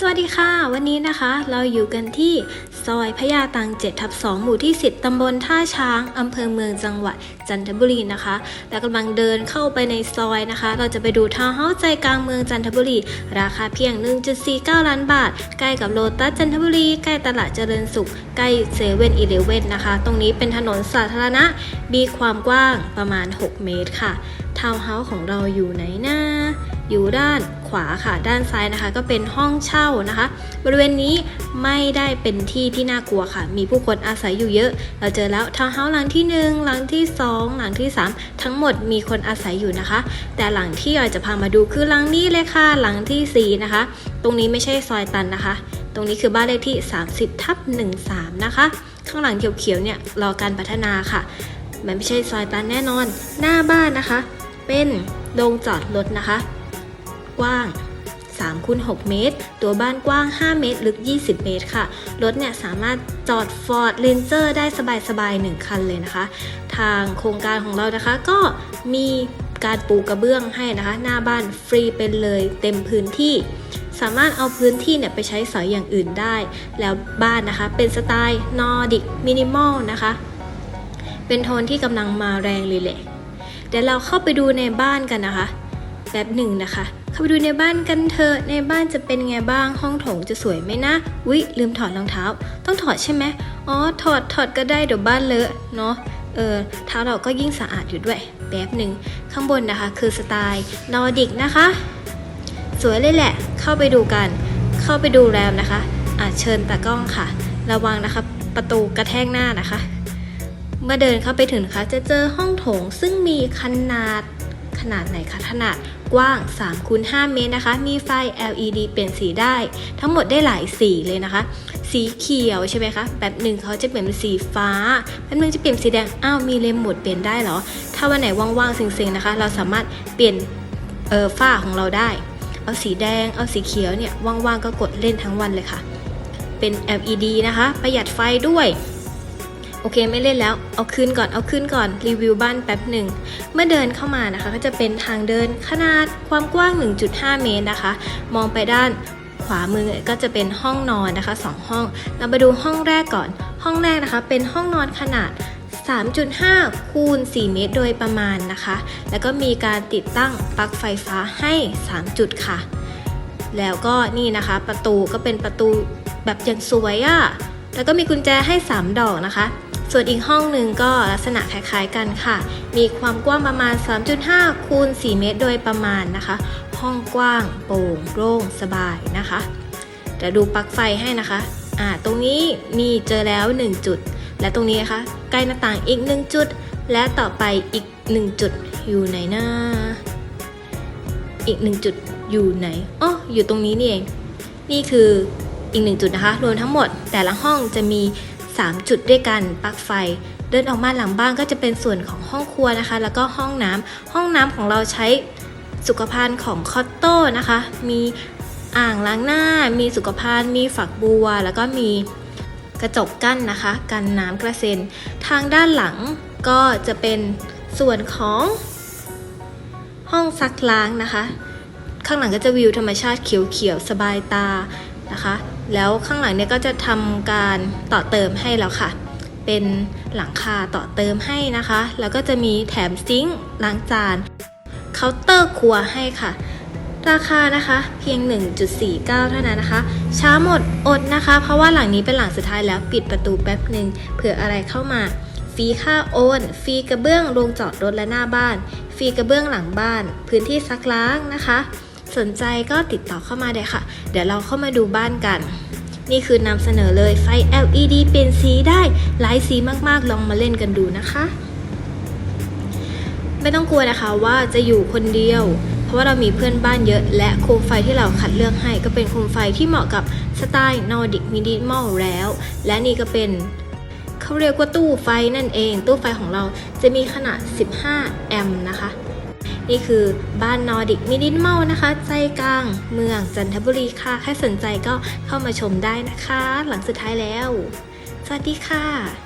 สวัสดีค่ะ วันนี้นะคะเราอยู่กันที่ซอยพญาตัง7ทับ2หมู่ที่ 10 ตำบลท่าช้างอำเภอเมืองจังหวัดจันทบุรีนะคะและกำลังเดินเข้าไปในซอยนะคะ เราจะไปดูทาวน์เฮาส์ใจกลางเมืองจันทบุรี ราคาเพียง 1.49 ล้านบาท ใกล้กับโลตัสจันทบุรี ใกล้ตลาดเจริญสุข ใกล้เซเว่นอีเลเว่นนะคะ ตรงนี้เป็นถนนสาธารณะ มีความกว้างประมาณ 6 เมตรค่ะ ทาวน์เฮาส์ของเราอยู่ไหนนะ อยู่ด้านขวาค่ะ ด้านซ้ายนะคะ ก็เป็นห้องเช่านะคะ บริเวณนี้ไม่ได้เป็นที่ที่น่ากลัวค่ะ มีผู้คนอาศัยอยู่เยอะ เราเจอแล้วทาวน์เฮาส์หลังที่ 1 หลังที่ 2 หลังที่ 3 ทั้งหมดมีคนอาศัยอยู่นะคะ แต่หลังที่เราจะพามาดูคือหลังนี้เลยค่ะ หลังทีสี่4 นะคะ ตรงนี้ไม่ใช่ซอยตันนะคะ ตรงนี้คือบ้านเลขที่ 30ทับ13 นะคะ ข้างหลังเขียวๆเนี่ยรอการพัฒนาค่ะมันไม่ใช่ซอยตันแน่นอน หน้าบ้านนะคะ เป็นโรงจอดรถนะคะ กว้าง3คูณ6เมตร ตัวบ้านกว้าง 5 เมตร ลึก 20 เมตรค่ะ รถเนี่ยสามารถจอด Ford Ranger ได้สบายๆ1คันเลยนะคะ ทางโครงการของเรานะคะก็มีการปูกระเบื้องให้นะคะ หน้าบ้านฟรีเป็นเลยเต็มพื้นที่ สามารถเอาพื้นที่เนี่ยไปใช้สอยอย่างอื่นได้ แล้วบ้านนะคะเป็นสไตล์นอร์ดิกมินิมอลนะคะ เป็นโทนที่กำลังมาแรงเลยแหละ เดี๋ยวเราเข้าไปดูในบ้านกันนะคะแป๊บหนึ่งนะคะ เข้าไปดูในบ้านกันเถอะ ในบ้านจะเป็นไงบ้าง ห้องโถงจะสวยไหมนะ วิลืมถอดรองเท้า ต้องถอดใช่ไหมอ๋อ ถอด ถอดก็ได้เดี๋ยวบ้านเลอะ เนาะ เออ เท้าเราก็ยิ่งสะอาดอยู่ด้วย แป๊บหนึ่ง ข้างบนนะคะ คือสไตล์นอร์ดิกนะคะ สวยเลยแหละ เข้าไปดูกัน เข้าไปดูแล้วนะคะ อาเชิญตากล้องค่ะ ระวังนะคะ ประตูกระแทกหน้านะคะ เมื่อเดินเข้าไปถึงนะคะจะเจอห้องโถงซึ่งมีขนาดขนาดไหนคะขนาดกว้าง3คูณ5เมตรนะคะ มีไฟ LED เปลี่ยนสีได้ ทั้งหมดได้หลายสีเลยนะคะ สีเขียวใช่ไหมคะแบบหนึ่งเขาจะเปลี่ยนเป็นสีฟ้าแบบหนึ่งจะเปลี่ยนสีแดง อ้าว มีเลมโหมดเปลี่ยนได้เหรอ ถ้าวันไหนว่างๆเซ็งๆนะคะ เราสามารถเปลี่ยนเออฝ้าของเราได้ เอาสีแดง เอาสีเขียวเนี่ยว่างๆก็กดเล่นทั้งวันเลยค่ะ เป็น LED นะคะ ประหยัดไฟด้วย อเคไม่เล่นแล้ว เอาคืนก่อนเอาคืนก่อนรีวิวบ้านแป๊บหนึ่งเมื่อเดินเข้ามานะคะก็จะเป็นทางเดินขนาดความกว้าง 1.5 เมตรนะคะ มองไปด้านขวามือก็จะเป็นห้องนอนนะคะ 2 ห้อง เรามาดูห้องแรกก่อน ห้องแรกนะคะ เป็นห้องนอนขนาด 3.5 คูณ 4 เมตรโดยประมาณนะคะ แล้วก็มีการติดตั้งปลั๊กไฟฟ้าให้ 3 จุดค่ะ แล้วก็นี่นะคะประตูก็เป็นประตูแบบอย่างสวยอะ่ะ แล้วก็มีกุญแจให้ 3 ดอกนะคะ ส่วนอีกห้องหนึ่งก็ลักษณะคล้ายๆกันค่ะ มีความกว้างประมาณ 3.5 คูณ 4 เมตร โดยประมาณนะคะ ห้องกว้างโปร่งโล่งสบายนะคะเดี๋ยวดูปลั๊กไฟให้นะคะอ่าตรงนี้มีเจอแล้ว 1 จุด และตรงนี้นะคะใกล้หน้าต่างอีก 1 จุด และต่อไปอีก 1 จุดอยู่ไหนนะอีก 1 จุดอยู่ไหนอ๋ออยู่ตรงนี้นี่เอง นี่คืออีกหนึ่งจุดนะคะ รวมทั้งหมดแต่ละห้องจะมี 3 จุดด้วยกันปลั๊กไฟ เดินออกมาหลังบ้านก็จะเป็นส่วนของห้องครัวนะคะ แล้วก็ห้องน้ำห้องน้ำของเราใช้สุขภัณฑ์ของคอตโต้นะคะ มีอ่างล้างหน้า มีสุขภัณฑ์ มีฝักบัว แล้วก็มีกระจกกั้นนะคะ กันน้ำกระเซ็น ทางด้านหลังก็จะเป็นส่วนของห้องซักล้างนะคะ ข้างหลังก็จะวิวธรรมชาติเขียวๆสบายตา นะคะ แล้วข้างหลังเนี่ยก็จะทำการต่อเติมให้แล้วค่ะ เป็นหลังคาต่อเติมให้นะคะ แล้วก็จะมีแถมซิงค์ล้างจานเคาน์เตอร์ครัวให้ค่ะ ราคานะคะเพียง 1.49 เท่านั้นนะคะ ช้าหมดอดนะคะ เพราะว่าหลังนี้เป็นหลังสุดท้ายแล้วปิดประตูแป๊บหนึ่งเผื่ออะไรเข้ามาฟรีค่าโอน ฟรีกระเบื้องโรงจอดรถและหน้าบ้าน ฟรีกระเบื้องหลังบ้าน พื้นที่ซักล้างนะคะ สนใจก็ติดต่อเข้ามาเลยค่ะ เดี๋ยวเราเข้ามาดูบ้านกัน นี่คือนำเสนอเลยไฟ LED เปลี่ยนสีได้หลายสีมากๆ ลองมาเล่นกันดูนะคะ ไม่ต้องกลัวนะคะว่าจะอยู่คนเดียว เพราะว่าเรามีเพื่อนบ้านเยอะ และโคมไฟที่เราคัดเลือกให้ ก็เป็นโคมไฟที่เหมาะกับสไตล์นอร์ดิกมินิมอลแล้ว และนี่ก็เป็นเขาเรียกว่าตู้ไฟนั่นเอง ตู้ไฟของเราจะมีขนาด 15 แอมป์นะคะ นี่คือบ้านนอร์ดิกมินิมอลนะคะ ใจกลางเมืองจันทบุรีค่ะ ใครสนใจก็เข้ามาชมได้นะคะ หลังสุดท้ายแล้ว สวัสดีค่ะ